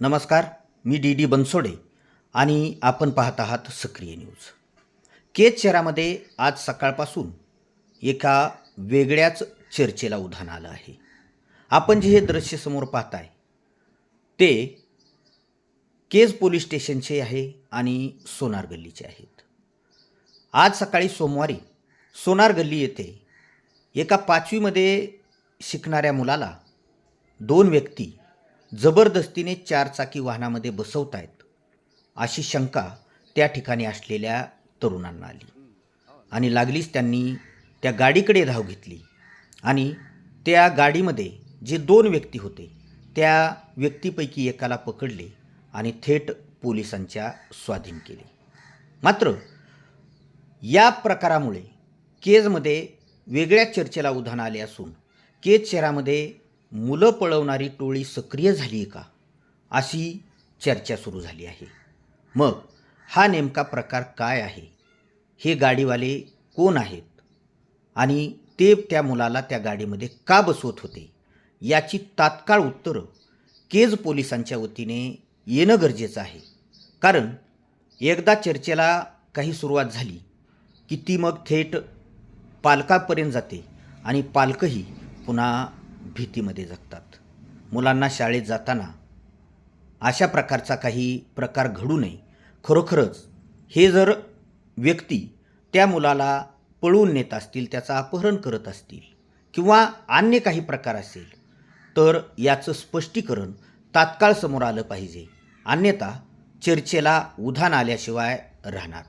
नमस्कार मी D D Bansode आणि आपण पाहत आहात सक्रिय न्यूज. केज शहरामध्ये आज सकाळपासून एका वेगळ्याच चर्चेला उधाण आलं आहे. आपण जे हे दृश्य समोर पाहताय ते केज पोलीस स्टेशनचे आहे आणि सोनार गल्लीचे आहेत. आज सकाळी सोमवारी सोनार गल्ली येथे एका पाचवीमध्ये शिकणाऱ्या मुलाला दोन व्यक्ती जबरदस्तीने चारचाकी वाहनामध्ये बसवत आहेत अशी शंका त्या ठिकाणी असलेल्या तरुणांना आली. आणि लागलीच त्यांनी त्या गाडीकडे धाव घेतली. आणि त्या गाडीमध्ये जे दोन व्यक्ती होते त्या व्यक्तीपैकी एकाला पकडले आणि थेट पोलिसांच्या स्वाधीन केले. मात्र या प्रकारामुळे केजमध्ये वेगळ्या चर्चेला उधाण आले असून केज शहरामध्ये मुलं पळवणारी टोळी सक्रिय झाली आहे का? अशी चर्चा सुरू झाली आहे. मग हा नेमका प्रकार काय आहे? हे गाडीवाले कोण आहेत? आणि ते त्या मुलाला त्या गाडीमध्ये का बसवत होते? याची तात्काळ उत्तरं केज पोलिसांच्या वतीने येणं गरजेचं आहे. कारण एकदा चर्चेला काही सुरुवात झाली की ती मग थेट पालकापर्यंत जाते आणि पालकही पुन्हा भीतीमध्ये जगतात. मुलांना शाळेत जाताना अशा प्रकारचा काही प्रकार घडू नये. खरोखरच हे जर व्यक्ती त्या मुलाला पळवून नेत असतील त्याचं अपहरण करत असतील किंवा अन्य काही प्रकार असेल तर याचं स्पष्टीकरण तात्काळ समोर आलं पाहिजे. अन्यथा चर्चेला उधाण आल्याशिवाय राहणार